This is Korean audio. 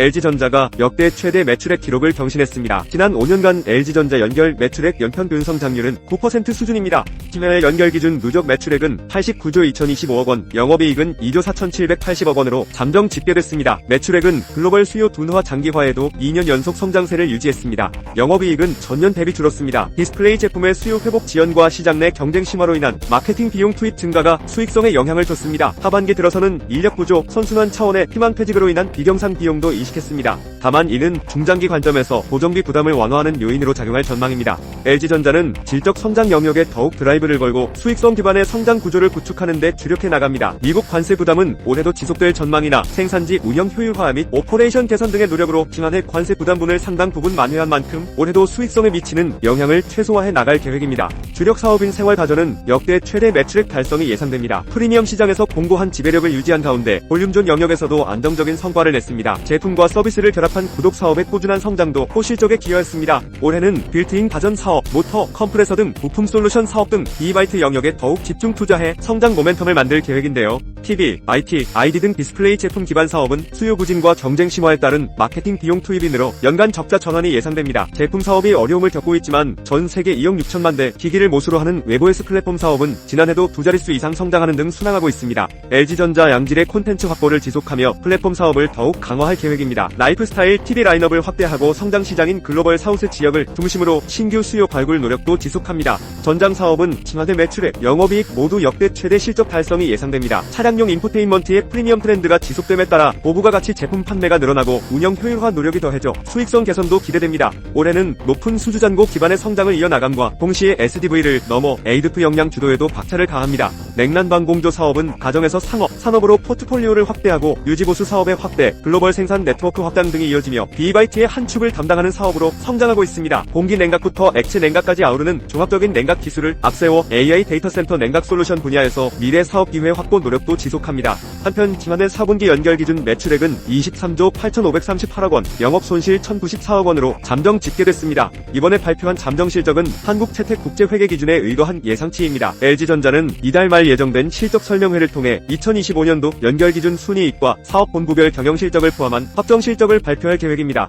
LG전자가 역대 최대 매출액 기록을 경신했습니다. 지난 5년간 LG전자 연결 매출액 연평균 성장률은 9% 수준입니다. 지난해 연결 기준 누적 매출액은 89조 2025억 원, 영업이익은 2조 4,780억 원으로 잠정 집계됐습니다. 매출액은 글로벌 수요 둔화 장기화에도 2년 연속 성장세를 유지했습니다. 영업이익은 전년 대비 줄었습니다. 디스플레이 제품의 수요 회복 지연과 시장 내 경쟁 심화로 인한 마케팅 비용 투입 증가가 수익성에 영향을 줬습니다. 하반기 들어서는 인력 부족, 선순환 차원의 희망 퇴직으로 인한 비경상 비용도 인식했습니다. 다만 이는 중장기 관점에서 고정비 부담을 완화하는 요인으로 작용할 전망입니다. LG전자는 질적 성장 영역에 더욱 드라이브를 걸고 수익성 기반의 성장 구조를 구축하는 데 주력해 나갑니다. 미국 관세 부담은 올해도 지속될 전망이나 생산지 운영 효율화 및 오퍼레이션 개선 등의 노력으로 지난해 관세 부담분을 상당 부분 만회한 만큼 올해도 수익성에 미치는 영향을 최소화해 나갈 계획입니다. 주력 사업인 생활가전은 역대 최대 매출액 달성이 예상됩니다. 프리미엄 시장에서 공고한 지배력을 유지한 가운데 볼륨존 영역에서도 안정적인 성과를 냈습니다. 제품과 서비스를 결합한 구독 사업의 꾸준한 성장도 호실적에 기여했습니다. 올해는 빌트인 가전 사업, 모터, 컴프레서 등 부품 솔루션 사업 등 이바이트 영역에 더욱 집중 투자해 성장 모멘텀을 만들 계획인데요. TV, IT, ID 등 디스플레이 제품 기반 사업은 수요 부진과 경쟁 심화에 따른 마케팅 비용 투입이 늘어 연간 적자 전환이 예상됩니다. 제품 사업이 어려움을 겪고 있지만 전 세계 2억 6천만 대 기기를 모수로 하는 외부에스 플랫폼 사업은 지난해도 두 자릿수 이상 성장하는 등 순항하고 있습니다. LG전자 양질의 콘텐츠 확보를 지속하며 플랫폼 사업을 더욱 강화할 계획입니다. 라이프스타일 TV 라인업을 확대하고 성장 시장인 글로벌 사우스 지역을 중심으로 신규 수요 발굴 노력도 지속합니다. 전장 사업은 지난해 매출액, 영업이익 모두 역대 최대 실적 달성이 예상됩니다. 차량 용 인포테인먼트의 프리미엄 트렌드가 지속됨에 따라 고부가 가치 제품 판매가 늘어나고 운영 효율화 노력이 더해져 수익성 개선도 기대됩니다. 올해는 높은 수주 잔고 기반의 성장을 이어나감과 동시에 SDV를 넘어 에이드프 역량 주도에도 박차를 가합니다. 냉난방 공조 사업은 가정에서 상업, 산업으로 포트폴리오를 확대하고 유지보수 사업의 확대, 글로벌 생산 네트워크 확장 등이 이어지며 비바이트의 한 축을 담당하는 사업으로 성장하고 있습니다. 공기 냉각부터 액체 냉각까지 아우르는 종합적인 냉각 기술을 앞세워 AI 데이터 센터 냉각 솔루션 분야에서 미래 사업 기회 확보 노력도 지속합니다. 한편 지난해 4분기 연결 기준 매출액은 23조 8,538억 원, 영업 손실 1,094억 원으로 잠정 집계됐습니다. 이번에 발표한 잠정 실적은 한국 채택 국제 회계 기준에 의거한 예상치입니다. LG전자는 이달 말 예정된 실적 설명회를 통해 2025년도 연결 기준 순이익과 사업 본부별 경영 실적을 포함한 확정 실적을 발표할 계획입니다.